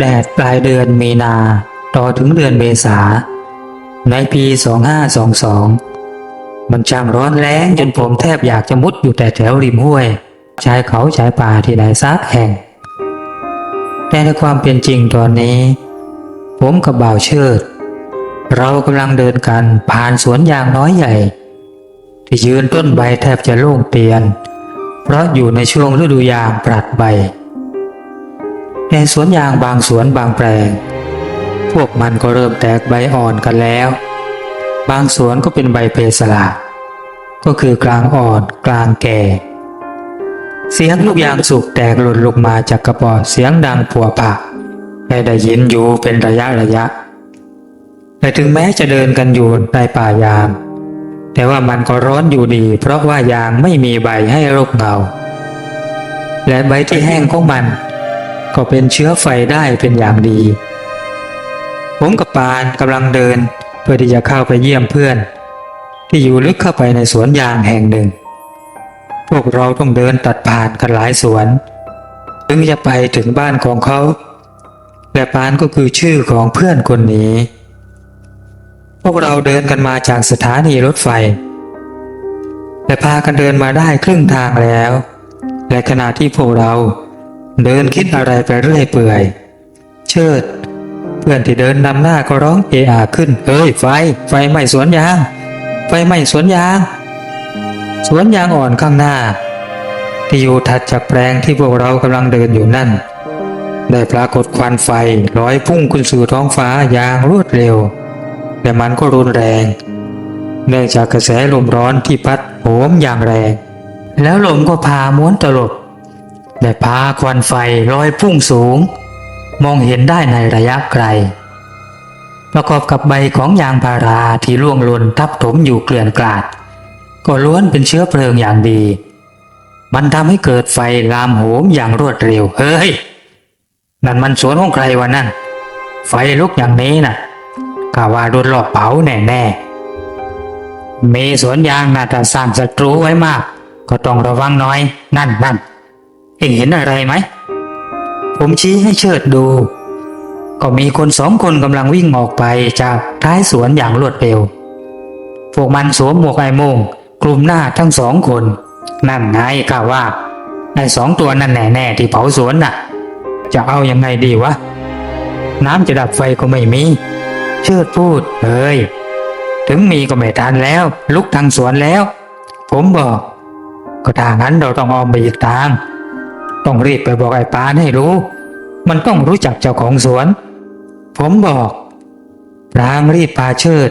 แดดปลายเดือนมีนาต่อถึงเดือนเมษา ในปี 2522 มันช่างร้อนแรงจนผมแทบอยากจะมุดอยู่แต่แถวริมห้วย ชายเขาชายป่าที่ไหนซักแห่ง แต่ในความเป็นจริงตอนนี้ ผมกับบ่าวเชิด เรากำลังเดินกันผ่านสวนยางน้อยใหญ่ ที่ยืนต้นใบแทบจะโล่งเตียน เพราะอยู่ในช่วงฤดูยางปรัดใบ ในสวนยางบางสวนบางแปลง พวกมันก็เริ่มแตกใบอ่อนกันแล้ว บางสวนก็เป็นใบเพสลาก็คือกลางอ่อนกลางแก่ เสียงลูกยางสุกแตกหล่นลงมาจากกระบอเสียงดังผัวปากให้ได้ยินอยู่เป็นระยะระยะ แต่ถึงแม้จะเดินกันอยู่ในป่ายาง แต่ว่ามันก็ร้อนอยู่ดี เพราะว่ายางไม่มีใบให้รบเงาและใบที่แห้งของมัน ก็เป็นเชื้อไฟได้เป็นอย่างดี ผมกับปานกำลังเดินเพื่อที่จะเข้าไปเยี่ยมเพื่อน ที่อยู่ลึกเข้าไปในสวนยางแห่งหนึ่ง พวกเราต้องเดินตัดผ่านกันหลายสวนถึงจะไปถึงบ้านของเขาและปานก็คือชื่อของเพื่อนคนนี้ พวกเราเดินกันมาจากสถานีรถไฟและพากันเดินมาได้ครึ่งทางแล้ว และขณะที่พวกเรา เดินคิดอะไรไปเรื่อยเปื่อย เชิด เพื่อนที่เดินนำหน้าก็ร้องเอะอะขึ้น เฮ้ยไฟ ไฟไหม้สวนยาง ไฟไหม้สวนยาง สวนยางอ่อนข้างหน้า ที่อยู่ถัดจากแปลงที่พวกเรากำลังเดินอยู่นั่น ได้ปรากฏควันไฟลอยพุ่งขึ้นสู่ท้องฟ้าอย่างรวดเร็ว แต่มันก็รุนแรง เนื่องจากกระแสลมร้อนที่พัดโหมอย่างแรง แล้วลมก็พาม้วนตลบ และพาควันไฟลอยพุ่งสูง มองเห็นได้ในระยะไกล ประกอบกับใบของยางพาราที่ร่วงหล่นทับถมอยู่เกลื่อนกลาด ก็ล้วนเป็นเชื้อเพลิงอย่างดี มันทำให้เกิดไฟลามโหมอย่างรวดเร็ว เฮ้ย นั่นมันสวนของใครวะนั่น ไฟลุกอย่างนี้น่ะกะว่าโดนหลอกเผาแน่ๆมีสวนยางน่าจะสร้างศัตรูไว้มาก ก็ต้องระวังน่อย นั่นนั่น เอ็งเห็นอะไรไหม ผมชี้ให้เชิดดู ก็มีคนสองคนกำลังวิ่งออกไปจากท้ายสวนอย่างรวดเร็ว พวกมันสวมหมวกไอโมงคลุมหน้าทั้งสองคน นั่นไงกล่าวว่าไอ้สองตัวนั่นแน่ๆที่เผาสวนน่ะ จะเอายังไงดีวะ น้ำจะดับไฟก็ไม่มี เชิดพูดเฮ้ยถึงมีก็ไม่ทันแล้ว ลุกทางสวนแล้ว ผมบอก ก็ทางนั้นเราต้องออมไปอีกทาง ต้องรีบไปบอกไอ้ปานให้รู้ มันต้องรู้จักเจ้าของสวน ผมบอกพรางรีบพาเชิด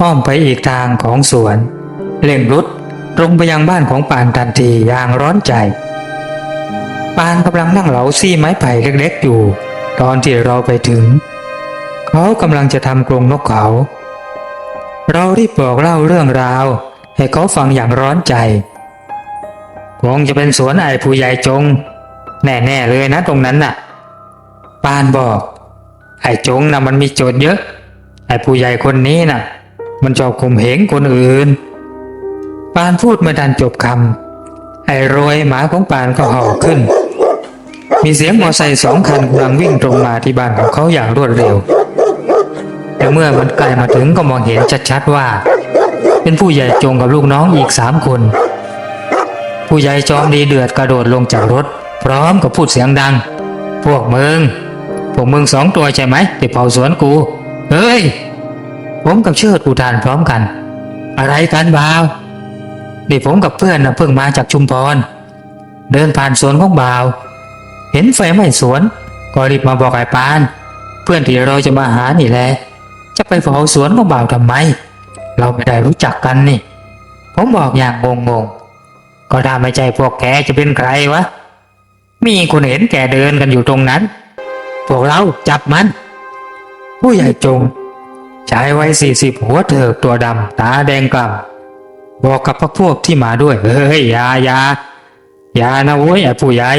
อ้อมไปอีกทางของสวนเร่งรุดตรงไปยังบ้านของปานทันทีอย่างร้อนใจ ปานกำลังนั่งเหลาซี่ไม้ไผ่เล็กๆอยู่ ตอนที่เราไปถึง เขากำลังจะทำกรงนกเขา เรารีบบอกเล่าเรื่องราว ให้เขาฟังอย่างร้อนใจ คงจะเป็นสวนไอ้ผู้ใหญ่จง แน่ๆเลยนะตรงนั้นน่ะ ปานบอก ไอ้จงนะมันมีโจทย์เยอะ ไอ้ผู้ใหญ่คนนี้น่ะ มันชอบข่มเหงคนอื่น ปานพูดไม่ทันจบคำไอ้โรยหมาของปานก็เห่าขึ้น มีเสียงมอไซค์สองคันกำลังวิ่งตรงมาที่บ้านของเขาอย่างรวดเร็ว แต่เมื่อมันใกล้มาถึงก็มองเห็นชัดๆว่า เป็นผู้ใหญ่จงกับลูกน้องอีกสามคน ผู้ใหญ่จอมดีเดือดกระโดดลงจากรถ พร้อมกับพูดเสียงดัง พวกมึง พวกมึงสองตัวใช่ไหมที่เผาสวนกู เฮ้ย ผมกับเชิดอุทานพร้อมกัน อะไรกันบ่าวนี่ผมกับเพื่อนนะเพิ่งมาจากชุมพร เดินผ่านสวนของบ่าว เห็นไฟไหม้สวน ก็รีบมาบอกไอ้ปาน เพื่อนที่เราจะมาหานี่แหละ จะไปเผาสวนของบ่าวทำไม เราไม่ได้รู้จักกันนี่ ผมบอกอย่างงงๆ ก็ถ้าไม่ใช่พวกแกจะเป็นใครวะ มีคนเห็นแกเดินกันอยู่ตรงนั้น พวกเราจับมัน ผู้ใหญ่จงชายวัยสี่สิบหัวเถิกตัวดำตาแดงกล่ำบอกกับพวกพวกที่มาด้วย เฮ้ยอย่าอย่าอย่านะเว้ยไอ้ผู้ใหญ่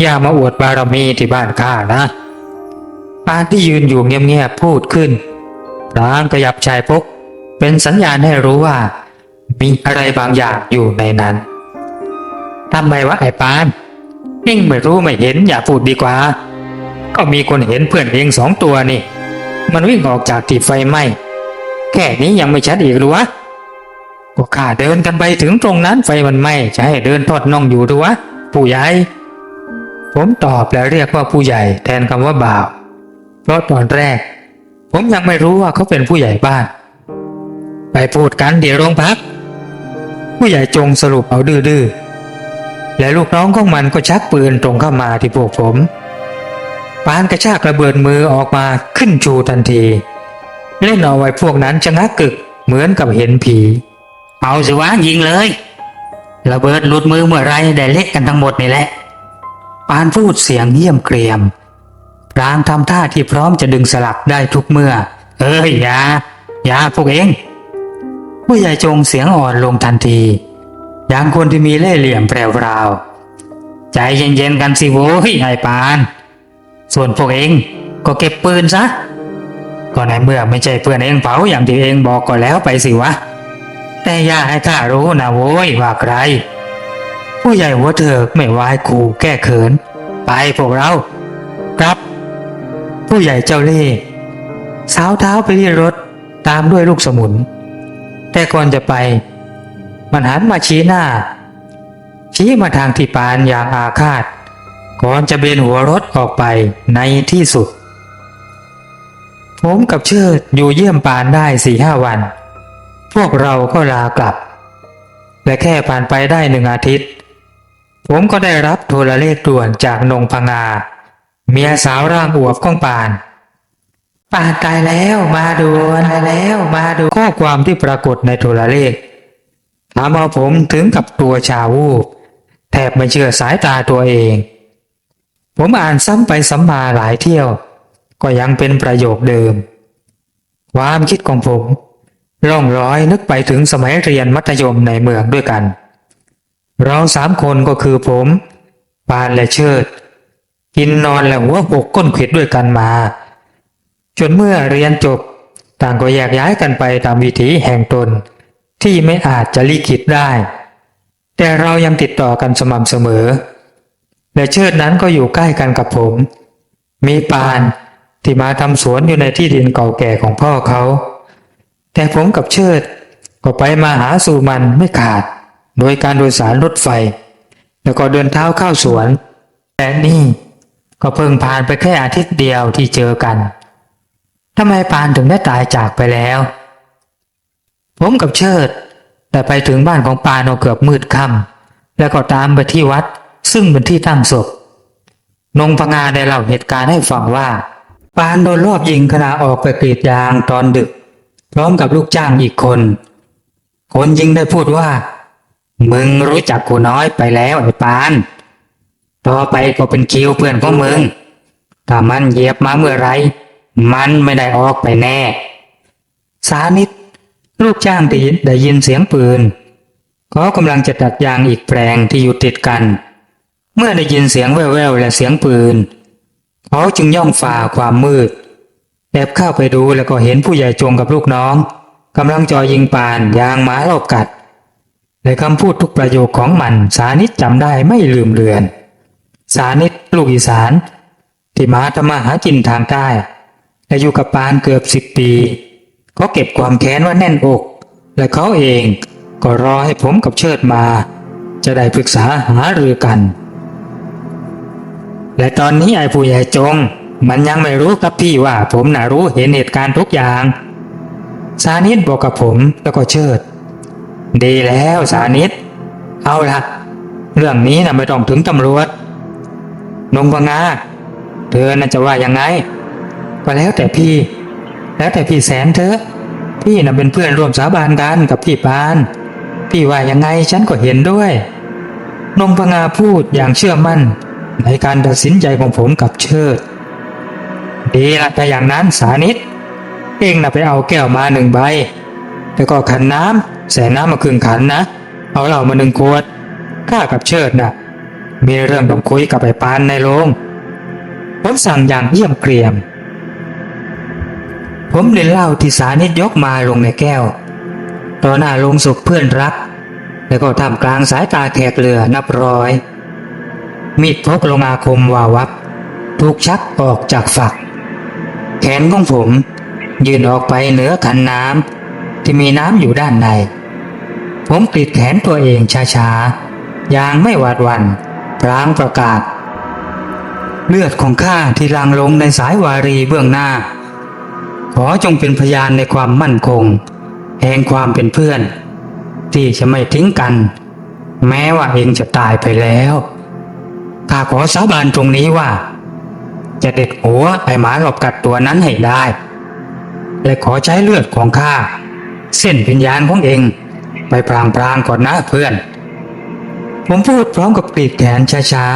อย่ามาอวดบารมีที่บ้านข้านะปานที่ยืนอยู่เงียบๆพูดขึ้นร่างกระยับชายพก เป็นสัญญาณให้รู้ว่า มีอะไรบางอย่างอยู่ในนั้นทำไมวะไอ้ปาน เอ็งไม่รู้ไม่เห็นอย่าพูดดีกว่า ก็มีคนเห็นเพื่อนเองสองตัวนี่ มันวิ่งออกจากที่ไฟไหม้แค่นี้ยังไม่ชัดอีกหรือวะก็ข้าเดินกันไปถึงตรงนั้นไฟมันไหม้จะให้เดินทอดน่องอยู่หรือวะผู้ใหญ่ ผมตอบและเรียกว่าผู้ใหญ่แทนคำว่าบ่าว เพราะตอนแรก ผมยังไม่รู้ว่าเขาเป็นผู้ใหญ่บ้าน ไปพูดกันเดี๋ยวโรงพัก ผู้ใหญ่จงสรุปเอาดื้อๆ และลูกน้องของมันก็ชักปืนตรงเข้ามาที่พวกผม ปานกระชากระเบิดมือออกมาขึ้นชูทันที เล่นเอาไว้พวกนั้นชะงักกึกเหมือนกับเห็นผี เอาสิวะยิงเลย ระเบิดหลุดมือเมื่อไรได้เละกันทั้งหมดนี่แหละ ปานพูดเสียงเยี่ยมเกรียมพรางทำท่าที่พร้อมจะดึงสลักได้ทุกเมื่อ เอ้ยอย่าอย่าพวกเองผู้ใหญ่จงเสียงอ่อนลงทันที อย่างคนที่มีเล่ห์เหลี่ยมแปรวราว ใจเย็นๆกันสิโว้ยไอ้ปาน ส่วนพวกเองก็เก็บปืนซะ ก็ในเมื่อไม่ใช่เพื่อนเองเผาอย่างที่เองบอกก็แล้วไปสิวะ แต่อย่าให้ข้ารู้นะโว้ยว่าใคร ผู้ใหญ่หัวเถิกไม่วายขู่แก้เขิน ไปพวกเราครับ ผู้ใหญ่เจ้าเล่ห์สาวเท้าไปที่รถตามด้วยลูกสมุน แต่ก่อนจะไป มันหันมาชี้หน้า ชี้มาทางที่ปานอย่างอาฆาต ก่อนจะเบนหัวรถออกไปในที่สุด ผมกับเชิดอยู่เยี่ยมปานได้สี่ห้าวัน พวกเราก็ลากลับ และแค่ผ่านไปได้หนึ่งอาทิตย์ ผมก็ได้รับโทรเลขด่วนจากนงพงา เมียสาวร่างอวบของปานปานตายแล้วมาด่วนตายแล้วมาด่วนข้อความที่ปรากฏในโทรเลข ทำเอาผมถึงกับตัวชาวูบแทบไม่เชื่อสายตาตัวเอง ผมอ่านซ้ำไปซ้ำมาหลายเที่ยว ก็ยังเป็นประโยคเดิม ความคิดของผมล่องร้อยนึกไปถึงสมัยเรียนมัธยมในเมืองด้วยกัน เราสามคนก็คือผมปานและเชิด กินนอนและหัวปกก้นขิดด้วยกันมา จนเมื่อเรียนจบ ต่างก็แยกย้ายกันไปตามวิถีแห่งตน ที่ไม่อาจจะลิขิตได้ แต่เรายังติดต่อกันสม่ำเสมอ และเชิดนั้นก็อยู่ใกล้กันกับผม มีปานที่มาทำสวนอยู่ในที่ดินเก่าแก่ของพ่อเขา แต่ผมกับเชิดก็ไปมาหาสู่มันไม่ขาด โดยการโดยสารรถไฟ แล้วก็เดินเท้าเข้าสวน แต่นี่ก็เพิ่งผ่านไปแค่อาทิตย์เดียวที่เจอกันทำไมปานถึงได้ตายจากไปแล้ว ผมกับเชิดได้ไปถึงบ้านของปานเอาเกือบมืดค่ำแล้วก็ตามไปที่วัด ซึ่งเป็นที่ตั้งศพนงพงาได้เล่าเหตุการณ์ให้ฟังว่า ปานโดนรอบยิงขณะออกไปกรีดยางตอนดึก พร้อมกับลูกจ้างอีกคน คนยิงได้พูดว่า มึงรู้จักกูน้อยไปแล้วไอ้ปาน ต่อไปก็เป็นคิวเพื่อนของมึงถ้ามันเหยียบมาเมื่อไร มันไม่ได้ออกไปแน่ สานิด ลูกจ้างได้ยินได้ยินเสียงปืนเขากำลังจะตัดยางอีกแปลงที่อยู่ติดกัน เมื่อได้ยินเสียงแว่วๆและเสียงปืนเขาจึงย่องฝ่าความมืดแอบเข้าไปดูแล้วก็เห็นผู้ใหญ่จงกับลูกน้องกำลังจ่อยิงปานยางหมารอบกัดและคำพูดทุกประโยคของมัน สานิดจำได้ไม่ลืมเลือน สานิดลูกอีสาน ที่มาทำมาหากินทางใต้และอยู่กับปานเกือบสิบปี เขาเก็บความแค้นว่าแน่นอก และเขาเองก็รอให้ผมกับเชิดมา จะได้ปรึกษาหารือกัน และตอนนี้ไอ้ผู้ใหญ่จง มันยังไม่รู้ครับพี่ว่าผมน่ะรู้เห็นเหตุการณ์ทุกอย่าง สานิดบอกกับผมแล้วก็เชิด ดีแล้วสานิดเอาละเรื่องนี้นะไม่ต้องถึงตำรวจ นงพงาเธอน่าจะว่ายังไง ก็แล้วแต่พี่ แล้วแต่พี่แสนเถอะพี่น่ะเป็นเพื่อนร่วมสาบานกันกับพี่ปาน พี่ว่ายังไงฉันก็เห็นด้วยนงพงาพูดอย่างเชื่อมั่น ในการตัดสินใจของผมกับเชิด ดีละแต่อย่างนั้นสานิดเองน่ะไปเอาแก้วมาหนึ่งใบ แล้วก็ขันน้ำใส่น้ำมาครึ่งขันนะ เอาเหล้ามาหนึ่งขวดข้ากับเชิดน่ะ มีเรื่องต้องคุยกับไอ้ปานในโรงผมสั่งอย่างเยี่ยมเกรียม ผมเล่นเหล้าที่สานิยกมาลงในแก้ว ต่อหน้าลงศพเพื่อนรัก แล้วก็ทำกลางสายตาแขกเรือนับร้อย มีดพกลงอาคมวาวับ ถูกชักออกจากฝัก แขนของผม ยื่นออกไปเหนือขันน้ำที่มีน้ำอยู่ด้านใน ผมกรีดแขนตัวเองช้าๆอย่างไม่หวาดหวัน่นพลางประกาศ เลือดของข้าที่ลังลงในสายวารีเบื้องหน้า ขอจงเป็นพยานในความมั่นคง แห่งความเป็นเพื่อน ที่จะไม่ทิ้งกัน แม้ว่าเองจะตายไปแล้วข้าขอสาบานตรงนี้ว่า จะเด็ดหัวไอหมาหลบกัดตัวนั้นให้ได้ และขอใช้เลือดของข้าเส้นวิญญาณของเองไปพรางๆก่อนนะเพื่อน ผมพูดพร้อมกับกรีดแขนช้า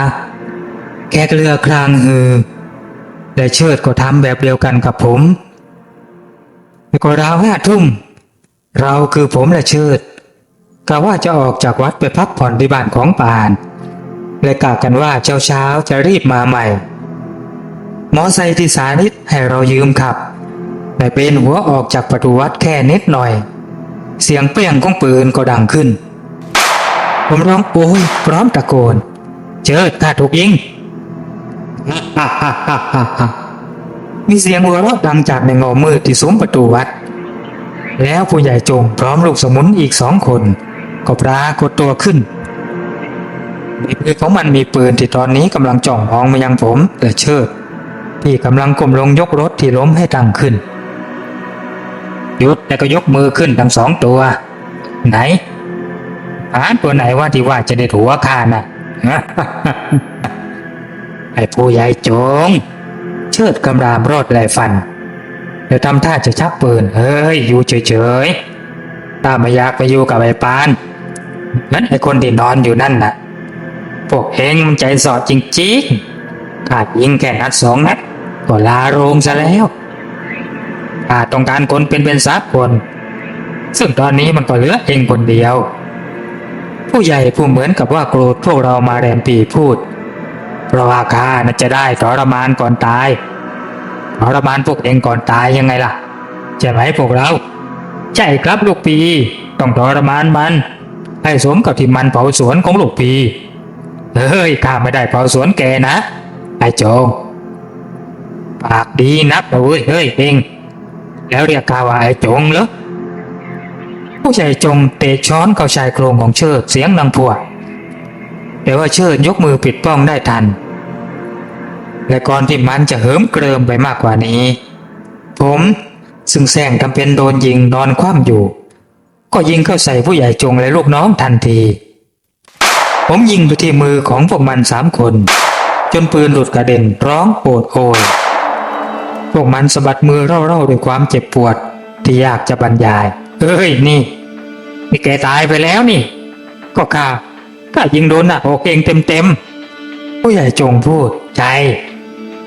ๆ แขกเรือคลางฮือ และเชิดก็ทำแบบเดียวกันกับผม แล้วก็ราวห้าทุ่ม เราคือผมและเชิดกะว่าจะออกจากวัดไปพักผ่อนที่บ้านของปาน และกะกันว่าเช้าเช้าจะรีบมาใหม่มอไซค์ที่สานิตให้เรายืมขับ แต่เป็นหัวออกจากประตูวัดแค่นิดหน่อย เสียงเปี้ยงของปืนก็ดังขึ้น ผมร้องโอ้ยพร้อมตะโกน เจิดข้าถูกยิงฮ่าฮ่าฮ่าฮ่า มีเสียงหัวเราะดังจากในเงามืดที่ซุ้มประตูวัด แล้วผู้ใหญ่จงพร้อมลูกสมุนอีกสองคน ก็ปรากฏตัวขึ้นในมือของมันมีปืนที่ตอนนี้กำลังจ่องมองมายังผมและเชิดที่กำลังก้มลงยกรถที่ล้มให้ตั้งขึ้นหยุดแล้วก็ยกมือขึ้นทั้งสองตัว ไหนหาตัวไหนว่าที่ว่าจะได้หัวข้าน่ะไอ้ผู้ใหญ่จง เชิดกำรามรอดไหลฟัน เดี๋ยวทำท่าจะชักปืน เฮ้ย อยู่เฉยๆถ้าไม่อยากไปอยู่กับไอ้ปาน นั้นไอ้คนที่นอนอยู่นั่นน่ะ พวกเองมันใจสอดจริงๆขาดยิงแค่นัดสองนัดก็ลาโรงซะแล้วข้าต้องการคนเป็นเป็นสักคน ซึ่งตอนนี้มันก็เหลือเองคนเดียว ผู้ใหญ่ผู้เหมือนกับว่าโกรธพวกเรามาแรมปีพูด เพราะว่าข้าน่ะจะได้ทรมานก่อนตายทรมานพวกเองก่อนตายยังไงล่ะใช่ไหมพวกเรา ใช่ครับลูกปี ต้องทรมานมัน ให้สมกับที่มันเผาสวนของลูกปีเฮ้ยข้าไม่ได้เผาสวนแกนะไอ้โจงปากดีนักเว้ยเฮ้ยเองแล้วเรียกข้าว่าไอ้จงเหรอผู้ใหญ่จงเตะช้อนเข้าชายโครงของเชิดเสียงดังพวดแต่ว่าเชิดยกมือปิดป้องได้ทัน และก่อนที่มันจะเหิมเกริมไปมากกว่านี้ ผมซึ่งแซงทำเป็นโดนยิงนอนคว่ำอยู่ ก็ยิงเข้าใส่ผู้ใหญ่จงและลูกน้องทันที ผมยิงไปที่มือของพวกมันสามคน จนปืนหลุดกระเด็นร้องโอดโอย พวกมันสะบัดมือเร่าๆด้วยความเจ็บปวดที่ยากจะบรรยายเอ้ยนี่นี่แกตายไปแล้วนี่ ก็ข้าข้ายิงโดนหน้าอกเองเต็มๆผู้ใหญ่จงพูดใจ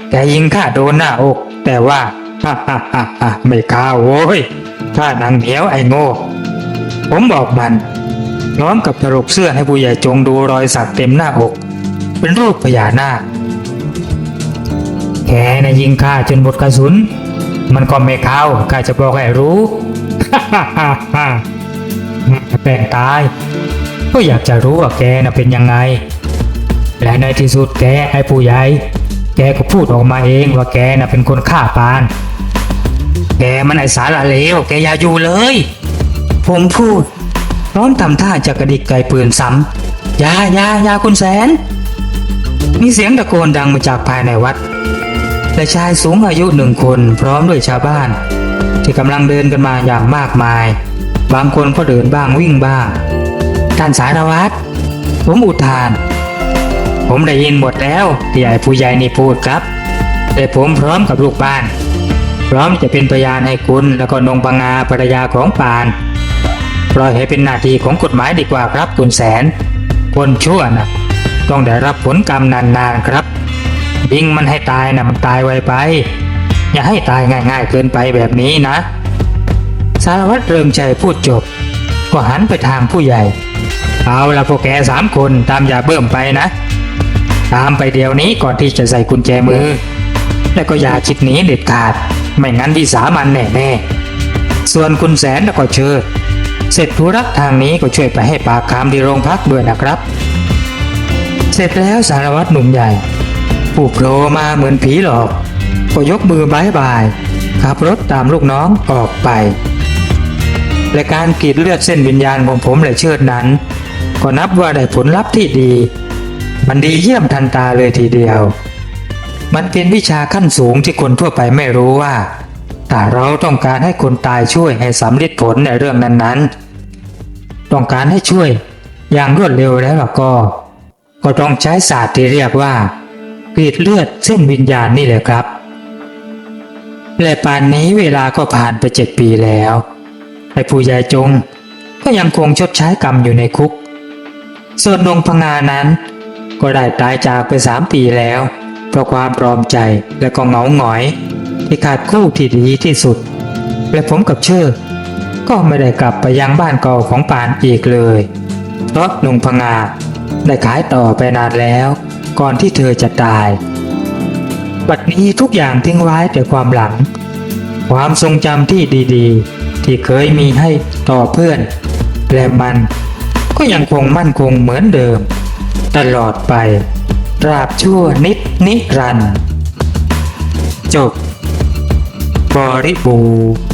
แกยิงข้าโดนหน้าอก แต่ว่าฮ่าฮ่าฮ่าฮ่าไม่ข้าโว้ยข้านังเหนียวไอ้โง่ ผมบอกมัน พร้อมกับถลกเสื้อให้ผู้ใหญ่จงดูรอยสักเต็มหน้าอก เป็นรูปพญานาคแกนะยิงข้าจนหมดกระสุน มันก็ไม่เข้าข้าจะบอกให้รู้ฮ่าฮ่าฮ่าแปลงตาย ก็อยากจะรู้ว่าแกน่ะเป็นยังไง และในที่สุดแกไอ้ผู้ใหญ่ แกก็พูดออกมาเองว่าแกน่ะเป็นคนฆ่าปาน แกมันไอสารเลวแกอย่าอยู่เลย ผมพูดพร้อมทำท่าจะกระดิกไกปืนซ้ำยายายาคุณแสน มีเสียงตะโกนดังมาจากภายในวัด และชายสูงอายุหนึ่งคนพร้อมด้วยชาวบ้าน ที่กำลังเดินกันมาอย่างมากมาย บางคนก็เดินบ้างวิ่งบ้างท่านสารวัตรผมอุทาน ผมได้ยินหมดแล้วที่ไอ้ผู้ใหญ่นี่พูดครับ แต่ผมพร้อมกับลูกบ้าน พร้อมจะเป็นพยานให้คุณแล้วก็นงปังงาภรรยาของปานปล่อยให้เป็นหน้าที่ของกฎหมายดีกว่าครับคุณแสน คนชั่วนะต้องได้รับผลกรรมนานๆครับยิงมันให้ตายนะมันตายไวไป อย่าให้ตายง่าย ๆ เกินไปแบบนี้นะ สารวัตรเริงใจพูดจบ ก็หันไปทางผู้ใหญ่ เอาละพวกแกสามคนตามอย่าเบิ่มไปนะ ตามไปเดี๋ยวนี้ก่อนที่จะใส่กุญแจมือ แล้วก็อย่าคิดหนีเด็ดขาด ไม่งั้นวิสามันแน่ๆส่วนคุณแสนแล้วก็เชิด เสร็จธุระทางนี้ก็ช่วยไปให้ปากคำที่โรงพักด้วยนะครับ เสร็จแล้วสารวัตรหนุ่มใหญ่ ผู้โผล่มาเหมือนผีหลอกก็ยกมือบายบายขับรถตามลูกน้องออกไป และการกรีดเลือดเส้นวิญญาณของผมและเชิดนั้น ก็นับว่าได้ผลลัพธ์ที่ดี มันดีเยี่ยมทันตาเลยทีเดียว มันเป็นวิชาขั้นสูงที่คนทั่วไปไม่รู้ว่า แต่เราต้องการให้คนตายช่วยให้สำเร็จผลในเรื่องนั้นๆ ต้องการให้ช่วยอย่างรวดเร็วแล้วก็ ก็ต้องใช้ศาสตร์ที่เรียกว่ากรีดเลือดเส้นวิญญาณนี่แหละครับและป่านนี้เวลาก็ผ่านไปเจ็ดปีแล้วไอ้ผู้ใหญ่จง ก็ยังคงชดใช้กรรมอยู่ในคุก ส่วนนงพงานั้น ก็ได้ตายจากไปสามปีแล้ว เพราะความปลอมใจและก็เหงาหงอย ที่ขาดคู่ที่ดีที่สุด และผมกับเชิดก็ไม่ได้กลับไปยังบ้านเก่าของปานอีกเลย เพราะนงพงาได้ขายต่อไปนานแล้ว ก่อนที่เธอจะตาย บัดนี้ทุกอย่างทิ้งไว้แต่ความหลัง ความทรงจำที่ดีๆ ที่เคยมีให้ต่อเพื่อน และมันก็ยังคงมั่นคงเหมือนเดิม ตลอดไป ตราบชั่วนิดนิรันดร์จบบริบูรณ์